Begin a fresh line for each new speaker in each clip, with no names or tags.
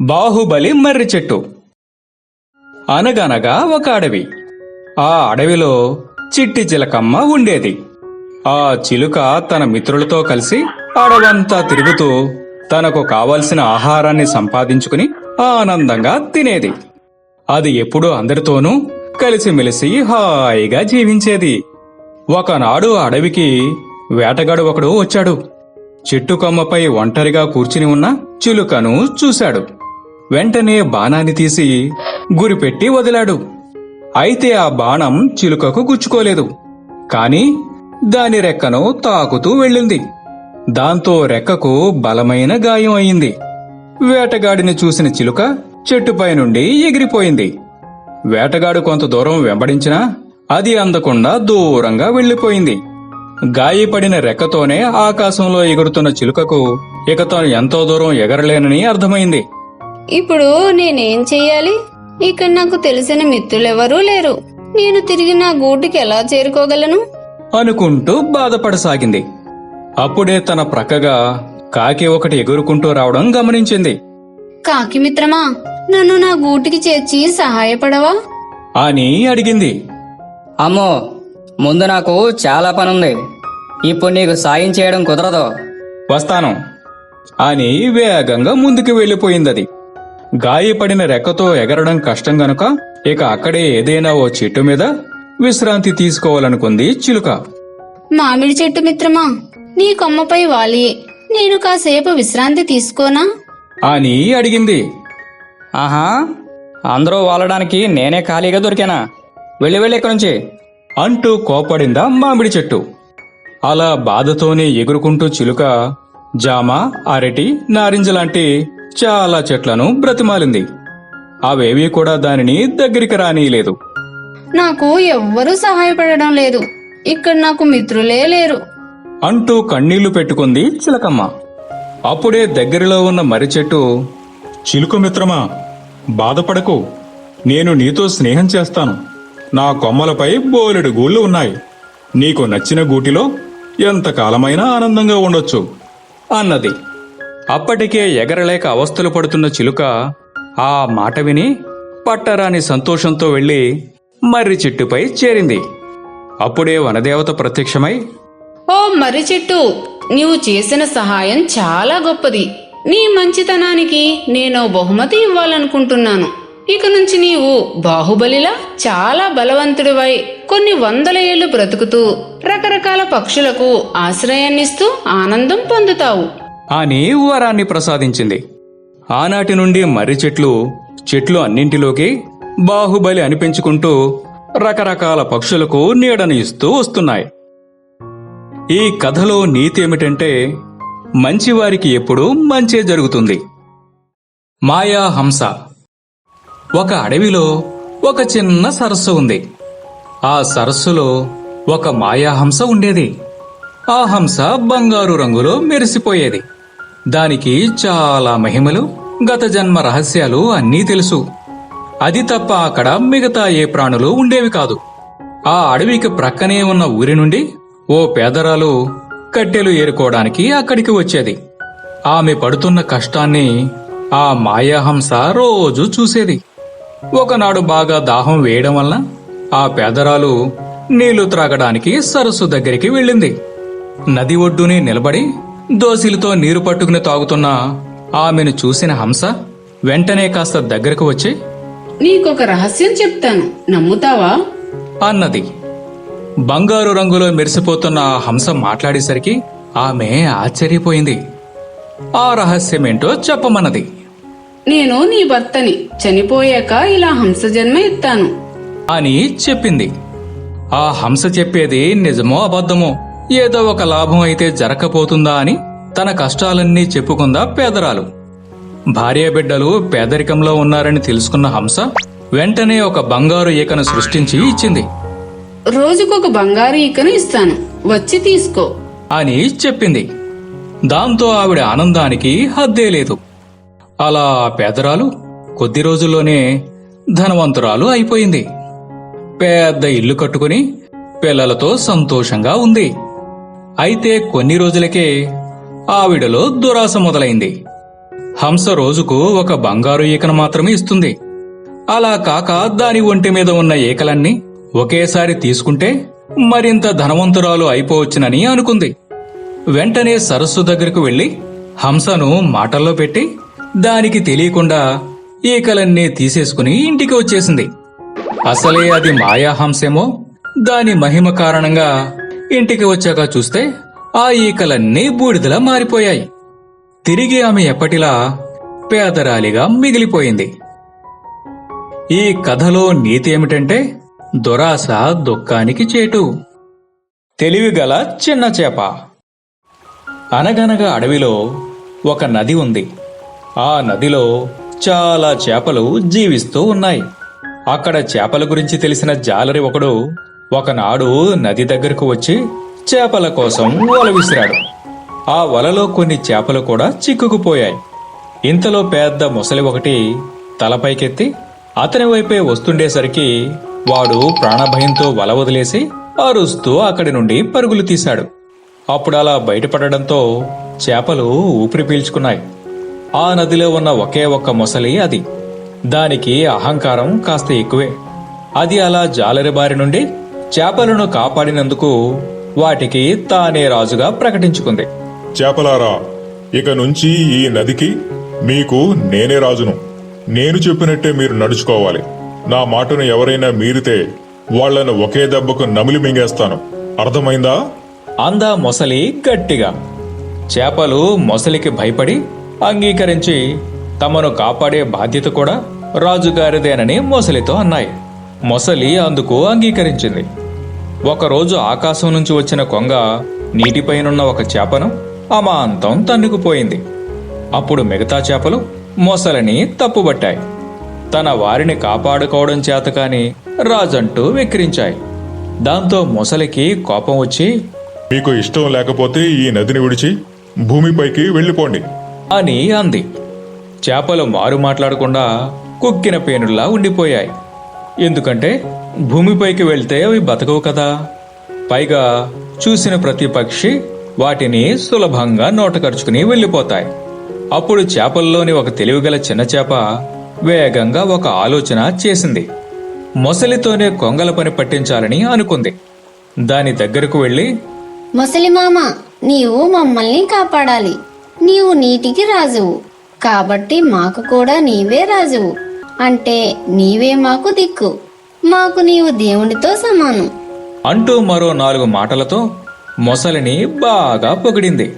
బాహుబలి మర్రి చెట్టు. అనగనగా ఒక అడవి. ఆ అడవిలో చిట్టి చిలకమ్మ ఉండేది. ఆ చిలుక తన మిత్రులతో కలిసి అడవంతా తిరుగుతూ తనకు కావలసిన ఆహారాన్ని సంపాదించుకుని ఆనందంగా తినేది. అది ఎప్పుడూ అందరితోనూ కలిసిమెలిసి హాయిగా జీవించేది. ఒకనాడు అడవికి వేటగాడు ఒకడు వచ్చాడు. చెట్టు కొమ్మపై ఒంటరిగా కూర్చుని ఉన్న చిలుకను చూశాడు. వెంటనే బాణాన్ని తీసి గురిపెట్టి వదిలాడు. అయితే ఆ బాణం చిలుకకు గుచ్చుకోలేదు. కాని దాని రెక్కను తాకుతూ వెళ్ళింది. దాంతో రెక్కకు బలమైన గాయం అయింది. వేటగాడిని చూసిన చిలుక చెట్టుపై నుండి ఎగిరిపోయింది. వేటగాడు కొంత దూరం వెంబడించినా అది అందకుండా దూరంగా వెళ్ళిపోయింది గాయపడిన రెక్కతోనే ఆకాశంలో ఎగురుతున్న చిలుకకు ఇక తాను ఎంతో దూరం ఎగరలేనని అర్థమైంది.
ఇప్పుడు నేనేం చెయ్యాలి? ఇక్కడ నాకు తెలిసిన మిత్రులెవరూ లేరు. నేను తిరిగి నా గూటికి ఎలా చేరుకోగలను?
అనుకుంటూ బాధపడసాగింది. అప్పుడే తన ప్రక్కగా కాకి ఒకటి ఎగురుకుంటూ రావడం గమనించింది.
కాకి మిత్రమా నన్ను నా గూటికి చేర్చి సహాయపడవా?
అని అడిగింది.
అమ్మో ముందు నాకు చాలా పనుంది. ఇప్పుడు నీకు సాయం చేయడం కుదరదు.
వస్తాను. అని వేగంగా ముందుకు వెళ్ళిపోయిందది గాయపడిన రెక్కతో ఎగరడం కష్టం గనుక ఇక అక్కడే ఏదైనా ఓ చెట్టు మీద విశ్రాంతి తీసుకోవాలనుకుంది చిలుక.
మామిడి చెట్టు మిత్రమా నీ కొమ్మపై వాలి. నేను కాసేపు విశ్రాంతి తీసుకోనా?
అని అడిగింది.
ఆహా అందరూ వాలడానికి నేనే ఖాళీగా దొరికానా? వెళ్ళి వెళ్ళి ఇక్కడి నుంచి.
అంటూ కోపడిందా మామిడి చెట్టు. అలా బాధతోనే ఎగురుకుంటూ చిలుక జామ అరటి నారింజ లాంటి చాలా చెట్లను బ్రతిమాలింది. అవేవీ కూడా దానిని దగ్గరికి రానీయలేదు.
నాకు ఎవ్వరూ సహాయపడడం లేదు. ఇక్కడ నాకు మిత్రులే లేరు.
అంటూ కన్నీళ్ళు పెట్టుకుంది చిలకమ్మ. అప్పుడే దగ్గరలో ఉన్న మర్రి చెట్టు చిలుక మిత్రమా బాధపడకు. నేను నీతో స్నేహం చేస్తాను. నా కొమ్మలపై బోలెడు గూళ్ళు ఉన్నాయి. నీకు నచ్చిన గూటిలో ఎంతకాలమైనా ఆనందంగా ఉండొచ్చు అన్నది. అప్పటికే ఎగరలేక అవస్థలు పడుతున్న చిలుక ఆ మాట విని పట్టరాని సంతోషంతో వెళ్ళి మర్రి చెట్టుపై చేరింది. అప్పుడే వనదేవత ప్రత్యక్షమై
ఓ మర్రి చెట్టు నీవు చేసిన సహాయం చాలా గొప్పది. నీ మంచితనానికి నేను బహుమతి ఇవ్వాలనుకుంటున్నాను. ఇక నుంచి నీవు బాహుబలిలా చాలా బలవంతుడివై కొన్ని వందల ఏళ్ళు బ్రతుకుతూ రకరకాల పక్షులకు ఆశ్రయాన్నిస్తూ ఆనందం పొందుతావు.
అని వరాన్ని ప్రసాదించింది. ఆనాటి నుండి మర్రి చెట్లు చెట్లు అన్నింటిలోకి బాహుబలి అనిపించుకుంటూ రకరకాల పక్షులకు నీడను ఇస్తూ వస్తున్నాయి. ఈ కథలో నీతి ఏమిటంటే మంచివారికి ఎప్పుడూ మంచే జరుగుతుంది. మాయా హంస. ఒక అడవిలో ఒక చిన్న సరస్సు ఉంది. ఆ సరస్సులో ఒక మాయాహంస ఉండేది. ఆ హంస బంగారు రంగులో మెరిసిపోయేది. దానికి చాలా మహిమలు గత జన్మ రహస్యాలు అన్నీ తెలుసు. అది తప్ప అక్కడ మిగతా ఏ ప్రాణులు ఉండేవి కాదు. ఆ అడవికి ప్రక్కనే ఉన్న ఊరి నుండి ఓ పేదరాలు కట్టెలు ఏరుకోవడానికి అక్కడికి వచ్చేది. ఆమె పడుతున్న కష్టాన్ని ఆ మాయాహంస రోజు చూసేది. ఒకనాడు బాగా దాహం వేయడం వలన ఆ పేదరాలు నీళ్ళు త్రాగడానికి సరస్సు దగ్గరికి వెళ్ళింది. నది ఒడ్డునే నిలబడి దోసిలతో నీరు పట్టుకుని తాగుతున్న ఆమెను చూసిన హంస వెంటనే కాస్త దగ్గరకు వచ్చి
నీకొక రహస్యం చెప్తాను. నమ్ముతావా?
అన్నది. బంగారు రంగులో మెరిసిపోతున్న ఆ హంస మాట్లాడేసరికి ఆమె ఆశ్చర్యపోయింది. ఆ రహస్యమేంటో చెప్పమన్నది.
నేను నీ భర్తని చనిపోయాక ఇలా హంస జన్మ ఎత్తాను.
అని చెప్పింది. ఆ హంస చెప్పేది నిజమో అబద్ధమో ఏదో ఒక లాభం అయితే జరగకపోతుందా అని తన కష్టాలన్నీ చెప్పుకుందా పేదరాలు. భార్యాబిడ్డలు పేదరికంలో ఉన్నారని తెలుసుకున్న హంస వెంటనే ఒక బంగారు ఈకను సృష్టించి ఇచ్చింది.
రోజుకొక బంగారు ఈకను ఇస్తాను. వచ్చి తీసుకో.
అని చెప్పింది. దాంతో ఆవిడ ఆనందానికి హద్దే లేదు. అలా పేదరాలు కొద్ది రోజుల్లోనే ధనవంతురాలు అయిపోయింది. పెద్ద ఇల్లు కట్టుకుని పిల్లలతో సంతోషంగా ఉంది. అయితే కొన్ని రోజులకే ఆవిడలో దురాశ మొదలైంది. హంస రోజుకు ఒక బంగారు ఈకను మాత్రమే ఇస్తుంది. అలా కాక దాని ఒంటి మీద ఉన్న ఈకలన్నీ ఒకేసారి తీసుకుంటే మరింత ధనవంతురాలు అయిపోవచ్చునని అనుకుంది. వెంటనే సరస్సు దగ్గరకు వెళ్ళి హంసను మాటల్లో పెట్టి దానికి తెలియకుండా ఈకలన్నీ తీసేసుకుని ఇంటికి వచ్చేసింది. అసలే అది మాయా హంసేమో దాని మహిమ కారణంగా ఇంటికి వచ్చాక చూస్తే ఆ ఈకలన్నీ బూడిదలా మారిపోయాయి. తిరిగి ఆమె ఎప్పటిలా పేదరాలిగా మిగిలిపోయింది. ఈ కథలో నీతి ఏమిటంటే దురాశ దుఃఖానికి చేటు. తెలివిగల చిన్న చేప. అనగనగా అడవిలో ఒక నది ఉంది. ఆ నదిలో చాలా చేపలు జీవిస్తూ ఉన్నాయి. అక్కడ చేపల గురించి తెలిసిన జాలరి ఒకడు ఒకనాడు నది దగ్గరకు వచ్చి చేపల కోసం వల విసిరాడు. ఆ వలలో కొన్ని చేపలు కూడా చిక్కుకుపోయాయి. ఇంతలో పెద్ద ముసలి ఒకటి తలపైకెత్తి అతని వైపే వస్తుండేసరికి వాడు ప్రాణభయంతో వల వదిలేసి అరుస్తూ అక్కడి నుండి పరుగులు తీశాడు. అప్పుడు అలా బయటపడడంతో చేపలు ఊపిరి పీల్చుకున్నాయి. ఆ నదిలో ఉన్న ఒకే ఒక్క మొసలి అది. దానికి అహంకారం కాస్త ఎక్కువే. అది అలా జాలరి బారి నుండి చేపలను కాపాడినందుకు వాటికి తానే రాజుగా ప్రకటించుకుంది.
చేపలారా ఇక నుంచి ఈ నదికి మీకు నేనే రాజును. నేను చెప్పినట్టే మీరు నడుచుకోవాలి. నా మాటను ఎవరైనా మీరితే వాళ్ళను ఒకే దెబ్బకు నమిలి మింగేస్తాను. అర్థమైందా?
అందా మొసలి గట్టిగా. చేపలు మొసలికి భయపడి అంగీకరించి తమను కాపాడే బాధ్యత కూడా రాజుగారిదేనని మొసలితో అన్నాయి. మొసలి అందుకు అంగీకరించింది. ఒకరోజు ఆకాశం నుంచి వచ్చిన కొంగ నీటిపైనున్న ఒక చేపను అమాంతం తన్నుకుపోయింది. అప్పుడు మిగతా చేపలు మొసలిని తప్పుబట్టాయి. తన వారిని కాపాడుకోవడం చేతకాని రాజంటూ వెక్కిరించాయి. దాంతో మొసలికి కోపం వచ్చి
మీకు ఇష్టం లేకపోతే ఈ నదిని విడిచి భూమిపైకి వెళ్ళిపోండి.
అని అంది. చేపలు మారు మాట్లాడకుండా కుక్కిన పేనుల్లా ఉండిపోయాయి. ఎందుకంటే భూమిపైకి వెళ్తే అవి బతకవు కదా. పైగా చూసిన ప్రతి పక్షి వాటిని సులభంగా నోటకరుచుకుని వెళ్ళిపోతాయి. అప్పుడు చేపల్లోని ఒక తెలివిగల చిన్న చేప వేగంగా ఒక ఆలోచన చేసింది. మొసలితోనే కొంగల పని పట్టించాలని అనుకుంది. దాని దగ్గరకు వెళ్ళి
ముసలిమామ నీవు మమ్మల్ని కాపాడాలి. నీవు నీటికి రాజువు. కాబట్టి మాకు కూడా నీవే రాజువు. అంటే నీవే మాకు దిక్కు. మాకు నీవు దేవునితో సమానం.
అంటూ మరో నాలుగు మాటలతో మొసలిని బాగా పొగిడింది.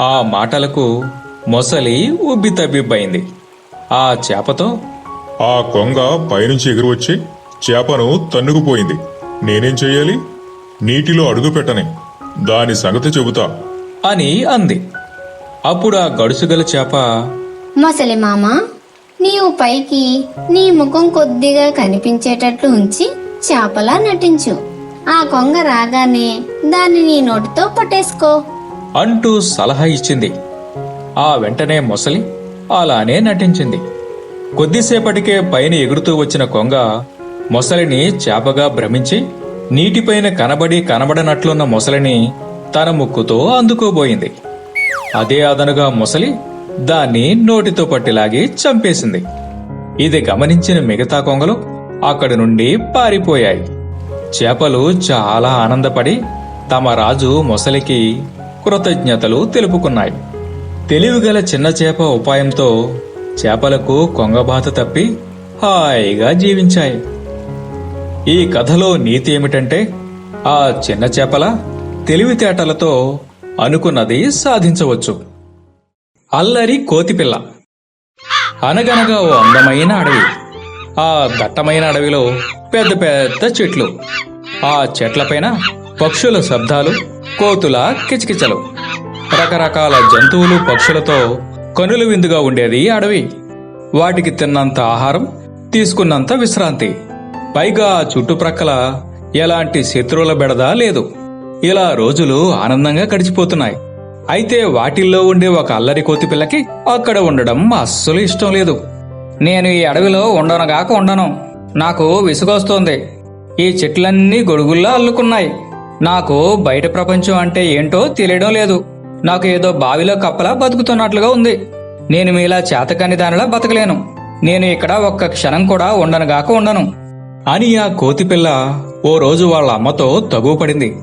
ఆ మాటలకు మొసలి ఉబ్బితబ్బిబ్బైంది ఆ చేపతో
ఆ కొంగ పైనుంచి ఎగురు వచ్చి చేపను తన్నుకుపోయింది. నేనేం చెయ్యాలి? నీటిలో అడుగు పెట్టని. దాని సంగతి చెబుతా.
అని అంది. అప్పుడు ఆ గడుసుగల చేప
ముసలిమామ నీవు పైకి నీ ముఖం కొద్దిగా కనిపించేటట్లు ఉంచి చేపలా నటించు. ఆ కొంగ రాగానే దాన్ని నీ నోటితో పట్టేసుకో.
అంటూ సలహా ఇచ్చింది. ఆ వెంటనే మొసలి అలానే నటించింది. కొద్దిసేపటికే పైన ఎగురుతూ వచ్చిన కొంగ మొసలిని చేపగా భ్రమించి నీటిపైన కనబడి కనబడనట్లున్న మొసలిని తన ముక్కుతో అందుకోబోయింది. అదే అదనుగా మొసలి దాన్ని నోటితో పట్టిలాగి చంపేసింది. ఇది గమనించిన మిగతా కొంగలు అక్కడి నుండి పారిపోయాయి. చేపలు చాలా ఆనందపడి తమ రాజు మొసలికి కృతజ్ఞతలు తెలుపుకున్నాయి. తెలివిగల చిన్న చేప ఉపాయంతో చేపలకు కొంగబాత తప్పి హాయిగా జీవించాయి. ఈ కథలో నీతి ఏమిటంటే ఆ చిన్న చేపల తెలివితేటలతో అనుకున్నది సాధించవచ్చు. అల్లరి కోతిపిల్ల. అనగనగా ఓ అందమైన అడవి. ఆ దట్టమైన అడవిలో పెద్ద పెద్ద చెట్లు. ఆ చెట్లపైన పక్షుల శబ్దాలు కోతుల కిచకిచలు. రకరకాల జంతువులు పక్షులతో కనుల విందుగా ఉండేది అడవి. వాటికి తిన్నంత ఆహారం తీసుకున్నంత విశ్రాంతి. పైగా చుట్టుప్రక్కల ఎలాంటి శత్రువుల బెడద లేదు. ఇలా రోజులు ఆనందంగా గడిచిపోతున్నాయి. అయితే వాటిల్లో ఉండే ఒక అల్లరి కోతి పిల్లకి అక్కడ ఉండడం అస్సలు ఇష్టం లేదు.
నేను ఈ అడవిలో ఉండనుగాక ఉండను. నాకు విసుగొస్తోంది. ఈ చెట్లన్నీ గొడుగుల్లో అల్లుకున్నాయి. నాకు బయట ప్రపంచం అంటే ఏంటో తెలియడం లేదు. నాకు ఏదో బావిలో కప్పలా బతుకుతున్నట్లుగా ఉంది. నేను మీలా చేతకాని దానిలా బతకలేను. నేను ఇక్కడ ఒక్క క్షణం కూడా ఉండనుగాక ఉండను.
అని ఆ కోతిపిల్ల ఓ రోజు వాళ్ళ అమ్మతో తగుపడింది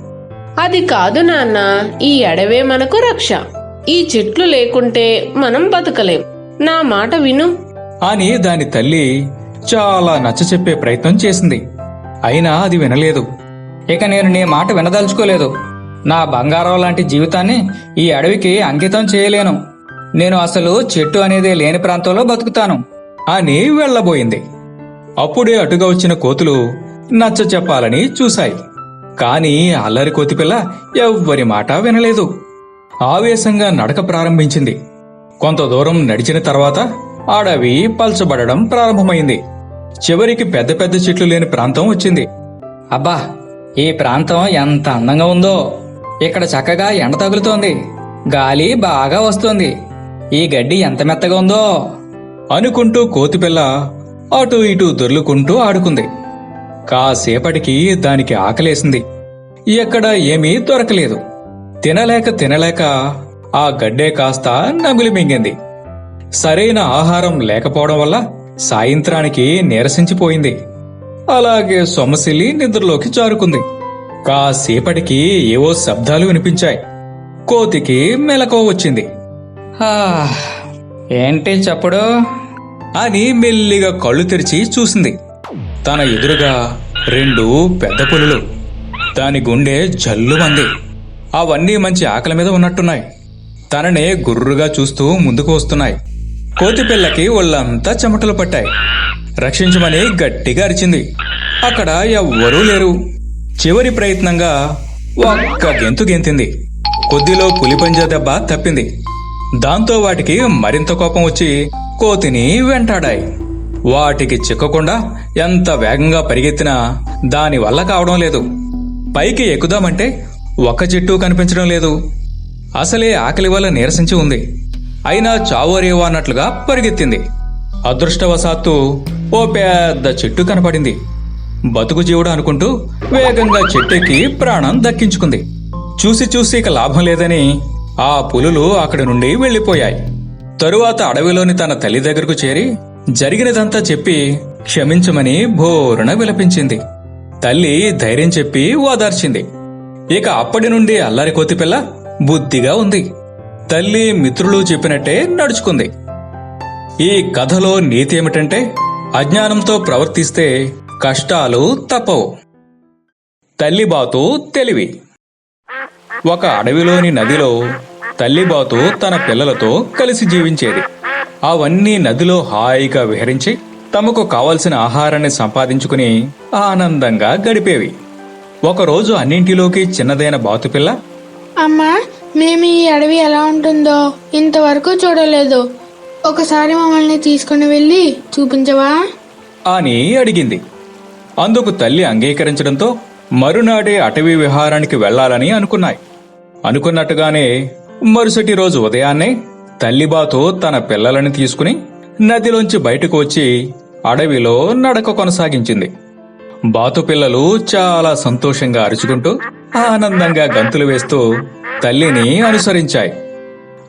అది కాదు నాన్న ఈ అడవే మనకు రక్ష. ఈ చెట్లు లేకుంటే మనం బతకలేం. నా మాట విను.
అని దాని తల్లి చాలా నచ్చ చెప్పే ప్రయత్నం చేసింది. అయినా అది వినలేదు.
ఇక నేను నీ మాట వినదలుచుకోలేదు. నా బంగారం లాంటి జీవితాన్ని ఈ అడవికి అంకితం చేయలేను. నేను అసలు చెట్టు అనేది లేని ప్రాంతంలో బతుకుతాను
అని వెళ్ళబోయింది. అప్పుడే అటుగా వచ్చిన కోతులు నచ్చ చెప్పాలని చూశాయి. కాని అల్లరి కోతిపిల్ల ఎవ్వరి మాట వినలేదు. ఆవేశంగా నడక ప్రారంభించింది. కొంత దూరం నడిచిన తర్వాత అడవి పల్చబడడం ప్రారంభమైంది. చివరికి పెద్ద పెద్ద చెట్లు లేని ప్రాంతం వచ్చింది.
అబ్బా ఈ ప్రాంతం ఎంత అందంగా ఉందో! ఇక్కడ చక్కగా ఎండ తగులుతోంది. గాలి బాగా వస్తోంది. ఈ గడ్డి ఎంత మెత్తగా ఉందో!
అనుకుంటూ కోతిపిల్ల అటు ఇటు దొర్లుకుంటూ ఆడుకుంది. కాసేపటికి దానికి ఆకలేసింది. ఎక్కడ ఏమీ దొరకలేదు. తినలేక తినలేక ఆ గడ్డే కాస్త నమిలి మింగింది. సరైన ఆహారం లేకపోవడం వల్ల సాయంత్రానికి నీరసించిపోయింది. అలాగే సొమసిల్లి నిద్రలోకి జారుకుంది. కాసేపటికి ఏవో శబ్దాలు వినిపించాయి. కోతికి మెలకువ వచ్చింది.
హా, ఏంటి చప్పుడు?
అని మెల్లిగా కళ్ళు తెరిచి చూసింది. తన ఎదురుగా రెండు పెద్ద పులులు దాని గుండె జల్లుమంది. అవన్నీ మంచి ఆకలి మీద ఉన్నట్టున్నాయి. తననే గుర్రుగా చూస్తూ ముందుకు వస్తున్నాయి. కోతి పిల్లకి ఒళ్ళంతా చెమటలు పట్టాయి. రక్షించమని గట్టిగా అరిచింది. అక్కడ ఎవ్వరూ లేరు. చివరి ప్రయత్నంగా ఒక్క గెంతు గెంతింది. కొద్దిలో పులిపంజా దెబ్బ తప్పింది. దాంతో వాటికి మరింత కోపం వచ్చి కోతిని వెంటాడాయి. వాటికి చిక్కకుండా ఎంత వేగంగా పరిగెత్తినా దాని వల్ల కావడం లేదు. పైకి ఎక్కుదామంటే ఒక్క చెట్టు కనిపించడం లేదు. అసలే ఆకలి వల్ల నీరసించి ఉంది. అయినా చావోరేవో అన్నట్లుగా పరిగెత్తింది. అదృష్టవశాత్తు ఓ పెద్ద చెట్టు కనపడింది. బతుకు జీవుడు అనుకుంటూ వేగంగా చెట్టెక్కి ప్రాణం దక్కించుకుంది. చూసి చూసి ఇక లాభం లేదని ఆ పులులు అక్కడి నుండి వెళ్ళిపోయాయి తరువాత అడవిలోని తన తల్లి దగ్గరకు చేరి జరిగినదంతా చెప్పి క్షమించమని భోరున విలపించింది. తల్లి ధైర్యం చెప్పి ఓదార్చింది. ఇక అప్పటి నుండి అల్లరి కోతిపిల్ల బుద్ధిగా ఉంది. తల్లి మిత్రులు చెప్పినట్టే నడుచుకుంది. ఈ కథలో నీతి ఏమిటంటే అజ్ఞానంతో ప్రవర్తిస్తే కష్టాలు తప్పవు. తల్లిబాతు తెలివి. ఒక అడవిలోని నదిలో తల్లిబాతు తన పిల్లలతో కలిసి జీవించేది. అవన్నీ నదిలో హాయిగా విహరించి తమకు కావలసిన ఆహారాన్ని సంపాదించుకుని ఆనందంగా గడిపేవి. ఒకరోజు అన్నింటిలోకి చిన్నదైన బాతుపిల్ల
అమ్మా మేము ఈ అడవి ఎలా ఉంటుందో ఇంతవరకు చూడలేదు. ఒకసారి మమ్మల్ని తీసుకుని వెళ్ళి చూపించవా?
అని అడిగింది. అందుకు తల్లి అంగీకరించడంతో మరునాడే అటవీ విహారానికి వెళ్ళాలని అనుకున్నాయి. అనుకున్నట్టుగానే మరుసటి రోజు ఉదయాన్నే తల్లిబాతు తన పిల్లలని తీసుకుని నదిలోంచి బయటకు వచ్చి అడవిలో నడక కొనసాగించింది. బాతు పిల్లలు చాలా సంతోషంగా అరుచుకుంటూ ఆనందంగా గంతులు వేస్తూ తల్లిని అనుసరించాయి.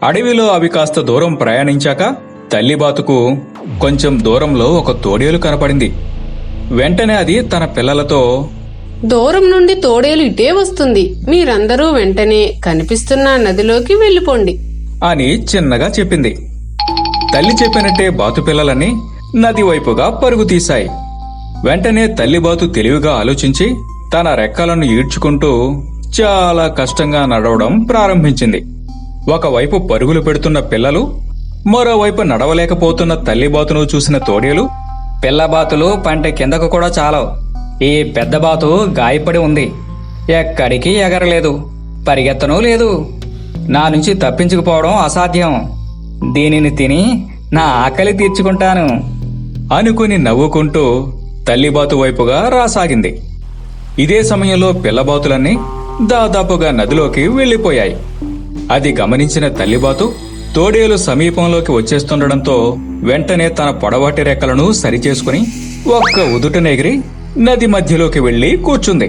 అడవిలో అవి కాస్త దూరం ప్రయాణించాక తల్లి బాతుకు కొంచెం దూరంలో ఒక తోడేలు కనపడింది. వెంటనే అది తన పిల్లలతో
దూరం నుండి తోడేలు ఇటే వస్తుంది. మీరందరూ వెంటనే కనిపిస్తున్న నదిలోకి వెళ్ళిపోండి.
అని చిన్నగా చెప్పింది. తల్లి చెప్పినట్టే బాతు పిల్లలని నది వైపుగా పరుగు తీశాయి. వెంటనే తల్లి బాతు తెలివిగా ఆలోచించి తన రెక్కలను ఈడ్చుకుంటూ చాలా కష్టంగా నడవడం ప్రారంభించింది. ఒకవైపు పరుగులు పెడుతున్న పిల్లలు మరోవైపు నడవలేకపోతున్న తల్లి బాతును చూసిన తోడేలు
పిల్లబాతులు పంట కిందకు కూడా చాలవు. ఈ పెద్ద బాతు గాయపడి ఉంది. ఎక్కడికి ఎగరలేదు. పరిగెత్తనూ లేదు. నా నుంచి తప్పించుకుపోవడం అసాధ్యం. దీనిని తిని నా ఆకలి తీర్చుకుంటాను.
అనుకుని నవ్వుకుంటూ తల్లిబాతు వైపుగా రాసాగింది. ఇదే సమయంలో పిల్లబాతులన్నీ దాదాపుగా నదిలోకి వెళ్ళిపోయాయి అది గమనించిన తల్లిబాతు తోడేలు సమీపంలోకి వచ్చేస్తుండడంతో వెంటనే తన పొడవాటి రెక్కలను సరిచేసుకుని ఒక్క ఉదుటనెగిరి నది మధ్యలోకి వెళ్ళి కూర్చుంది.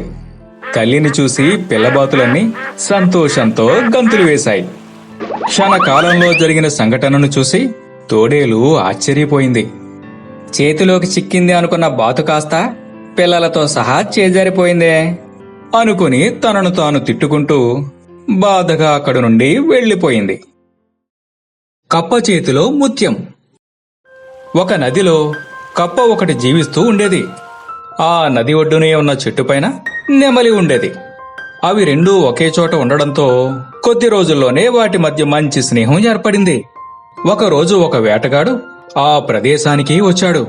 తల్లిని చూసి పిల్లబాతులన్నీ సంతోషంతో గంతులు వేశాయి. క్షణకాలంలో జరిగిన సంఘటనను చూసి తోడేలు ఆశ్చర్యపోయింది.
చేతిలోకి చిక్కింది అనుకున్న బాతు కాస్త పిల్లలతో సహా చేజారిపోయిందే
అనుకుని తనను తాను తిట్టుకుంటూ బాధగా అక్కడి నుండి వెళ్ళిపోయింది. కప్ప చేతిలో ముత్యం. ఒక నదిలో కప్ప ఒకటి జీవిస్తూ ఉండేది. ఆ నది ఒడ్డునే ఉన్న చెట్టుపైన నెమలి ఉండేది. అవి రెండూ ఒకే చోట ఉండడంతో కొద్ది రోజుల్లోనే వాటి మధ్య మంచి స్నేహం ఏర్పడింది. ఒకరోజు ఒక వేటగాడు ఆ ప్రదేశానికి వచ్చాడు.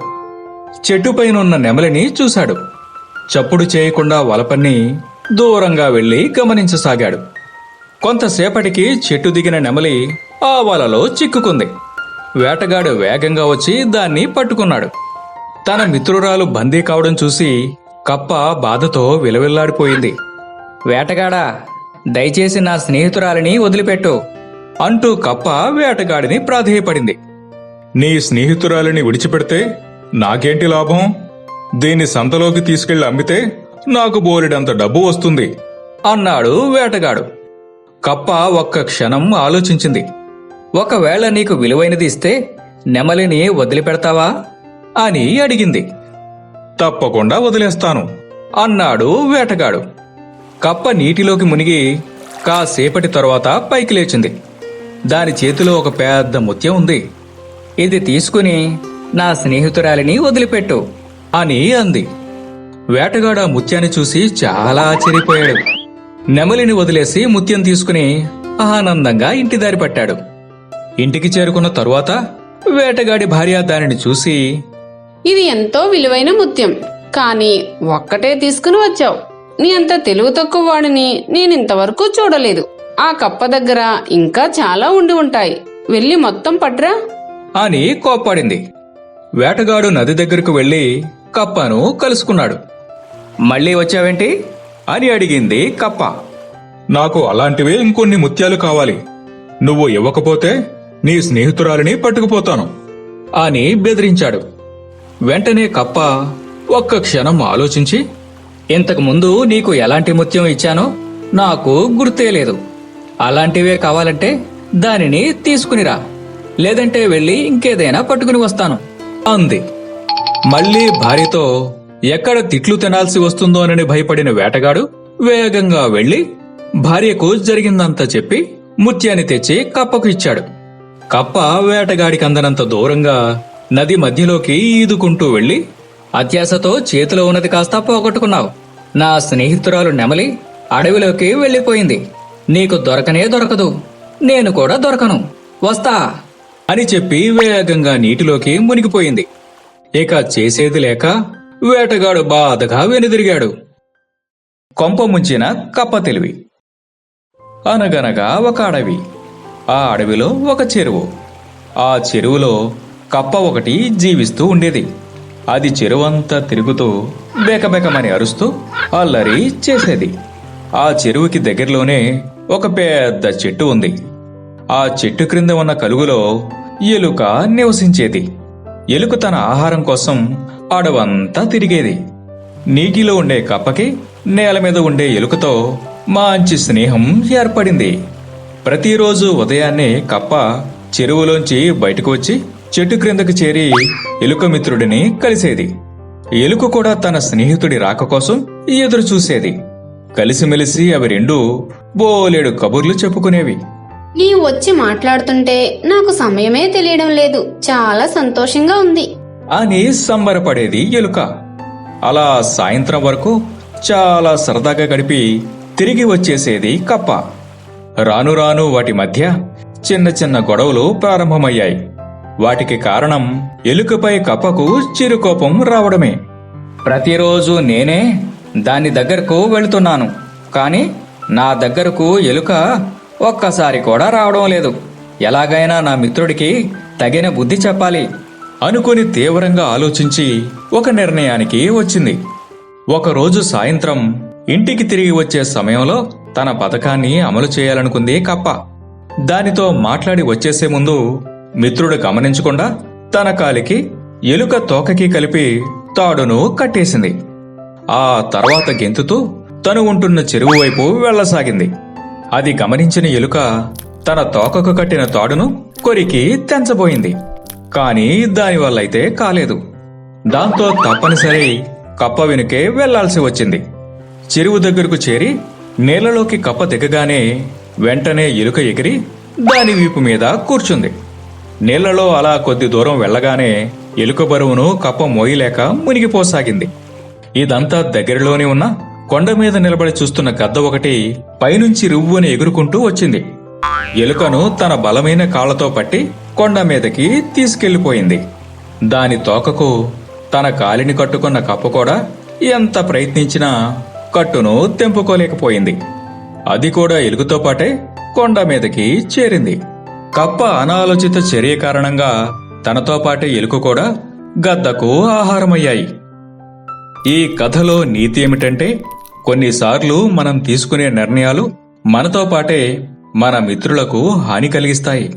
చెట్టుపైనున్న నెమలిని చూశాడు. చప్పుడు చేయకుండా వలపన్ని దూరంగా వెళ్ళి గమనించసాగాడు. కొంతసేపటికి చెట్టు దిగిన నెమలి ఆ వలలో చిక్కుకుంది. వేటగాడు వేగంగా వచ్చి దాన్ని పట్టుకున్నాడు. తన మిత్రురాలు బందీ కావడం చూసి కప్ప బాధతో విలవిల్లాడిపోయింది.
వేటగాడా దయచేసి నా స్నేహితురాలిని వదిలిపెట్టు
అంటూ కప్ప వేటగాడిని ప్రాధేయపడింది.
నీ స్నేహితురాలిని విడిచిపెడితే నాకేంటి లాభం? దీన్ని సంతలోకి తీసుకెళ్ళి అమ్మితే నాకు బోలెడంత డబ్బు వస్తుంది.
అన్నాడు వేటగాడు. కప్ప ఒక్క క్షణం ఆలోచించింది.
ఒకవేళ నీకు విలువైనది ఇస్తే నెమలిని వదిలిపెడతావా?
అని అడిగింది.
తప్పకుండా వదిలేస్తాను.
అన్నాడు వేటగాడు. కప్ప నీటిలోకి మునిగి కాసేపటి తరువాత పైకి లేచింది. దాని చేతిలో ఒక పెద్ద ముత్యం ఉంది.
ఇది తీసుకుని నా స్నేహితురాలిని వదిలిపెట్టు
అని అంది. వేటగాడు ఆ ముత్యాన్ని చూసి చాలా ఆశ్చర్యపోయాడు. నెమలిని వదిలేసి ముత్యం తీసుకుని ఆనందంగా ఇంటి దారి పట్టాడు. ఇంటికి చేరుకున్న తరువాత వేటగాడి భార్య దానిని చూసి
ఇది ఎంతో విలువైన ముత్యం. కానీ ఒక్కటే తీసుకుని వచ్చావు. నీ అంత తెలివి తక్కువ వాడిని నేనింతవరకు చూడలేదు. ఆ కప్ప దగ్గర ఇంకా చాలా ఉండి ఉంటాయి. వెళ్ళి మొత్తం పట్రా.
అని కోప్పడింది. వేటగాడు నది దగ్గరకు వెళ్ళి కప్పను కలుసుకున్నాడు.
మళ్ళీ వచ్చావేంటి?
అని అడిగింది కప్ప.
నాకు అలాంటివే ఇంకొన్ని ముత్యాలు కావాలి. నువ్వు ఇవ్వకపోతే నీ స్నేహితురాలిని పట్టుకుపోతాను.
అని బెదిరించాడు. వెంటనే కప్ప ఒక్క క్షణం ఆలోచించి
ఇంతకు ముందు నీకు ఎలాంటి ముత్యం ఇచ్చానో నాకు గుర్తే లేదు. అలాంటివే కావాలంటే దానిని తీసుకునిరా లేదంటే వెళ్ళి ఇంకేదైనా పట్టుకుని వస్తాను.
అంది. మళ్ళీ భార్యతో ఎక్కడ తిట్లు తినాల్సి వస్తుందోనని భయపడిన వేటగాడు వేగంగా వెళ్ళి భార్యకు జరిగిందంతా చెప్పి ముత్యాన్ని తెచ్చి కప్పకు ఇచ్చాడు. కప్ప వేటగాడికి అందనంత దూరంగా నది మధ్యలోకి ఈదుకుంటూ వెళ్ళి
అత్యాశతో చేతిలో ఉన్నది కాస్త పోగొట్టుకున్నావు. నా స్నేహితురాలు నెమలి అడవిలోకి వెళ్ళిపోయింది. నీకు దొరకనే దొరకదు. నేను కూడా దొరకను. వస్తా.
అని చెప్పి వేగంగా నీటిలోకి మునిగిపోయింది. ఇక చేసేది లేక వేటగాడు బాధగా వెనుదిరిగాడు. కొంప ముంచిన కప్ప తెలివి. అనగనగా ఒక అడవి. ఆ అడవిలో ఒక చెరువు. ఆ చెరువులో కప్ప ఒకటి జీవిస్తూ ఉండేది. అది చెరువంతా తిరుగుతూ బేకబేకమని అరుస్తూ అల్లరి చేసేది. ఆ చెరువుకి దగ్గరలోనే ఒక పెద్ద చెట్టు ఉంది. ఆ చెట్టు క్రింద ఉన్న కలుగులో ఎలుక నివసించేది. ఎలుక తన ఆహారం కోసం అడవంతా తిరిగేది. నీటిలో ఉండే కప్పకి నేల మీద ఉండే ఎలుకతో మంచి స్నేహం ఏర్పడింది. ప్రతిరోజు ఉదయాన్నే కప్ప చెరువులోంచి బయటకు వచ్చి చెట్టు క్రిందకు చేరి ఎలుక మిత్రుడిని కలిసేది. ఎలుక కూడా తన స్నేహితుడి రాక కోసం ఎదురు చూసేది. కలిసిమెలిసి అవి రెండూ బోలెడు కబుర్లు చెప్పుకునేవి.
నీవు వచ్చి మాట్లాడుతుంటే నాకు సమయమే తెలియడం లేదు. చాలా సంతోషంగా ఉంది.
అని సంబరపడేది ఎలుక. అలా సాయంత్రం వరకు చాలా సరదాగా గడిపి తిరిగి వచ్చేసేది కప్ప. రాను రాను వాటి మధ్య చిన్న చిన్న గొడవలు ప్రారంభమయ్యాయి. వాటికి కారణం ఎలుకపై కప్పకు చిరుకోపం రావడమే.
ప్రతిరోజు నేనే దాని దగ్గరకు వెళుతున్నాను కానీ నా దగ్గరకు ఎలుక ఒక్కసారి కూడా రావడం లేదు. ఎలాగైనా నా మిత్రుడికి తగిన బుద్ధి చెప్పాలి.
అనుకుని తీవ్రంగా ఆలోచించి ఒక నిర్ణయానికి వచ్చింది. ఒకరోజు సాయంత్రం ఇంటికి తిరిగి వచ్చే సమయంలో తన పథకాన్ని అమలు చేయాలనుకుంది కప్ప. దానితో మాట్లాడి వచ్చేసే ముందు మిత్రుడు గమనించకుండా తన కాలికి ఎలుక తోకకి కలిపి తాడును కట్టేసింది. ఆ తర్వాత గెంతుతూ తను ఉంటున్న చెరువు వైపు వెళ్ళసాగింది అది గమనించిన ఎలుక తన తోకకు కట్టిన తాడును కొరికి తెంచబోయింది. కానీ దానివల్ల అయితే కాలేదు. దాంతో తప్పనిసరి కప్ప వెనుకే వెళ్ళాల్సి వచ్చింది. చెరువు దగ్గరకు చేరి నేలలోకి కప్ప దిగగానే వెంటనే ఎలుక ఎగిరి దాని వీపు మీద కూర్చుంది. నీళ్ళలో అలా కొద్ది దూరం వెళ్ళగానే ఎలుక బరువును కప్ప మోయలేక మునిగిపోసాగింది. ఇదంతా దగ్గరలోనే ఉన్న కొండ మీద నిలబడి చూస్తున్న గద్ద ఒకటి పైనుంచి రువ్వుని ఎగురుకుంటూ వచ్చింది. ఎలుకను తన బలమైన కాళ్ళతో పట్టి కొండ మీదకి తీసుకెళ్ళిపోయింది దాని తోకకు తన కాలిని కట్టుకున్న కప్ప కూడా ఎంత ప్రయత్నించినా కట్టును తెంపుకోలేకపోయింది. అది కూడా ఎలుగుతో పాటే కొండ మీదకి చేరింది. కప్ప అనాలోచిత చర్య కారణంగా తనతో పాటే ఎలుక కూడా గద్దకు ఆహారమయ్యాయి. ఈ కథలో నీతి ఏమిటంటే కొన్నిసార్లు మనం తీసుకునే నిర్ణయాలు మనతో పాటే మన మిత్రులకు హాని కలిగిస్తాయి.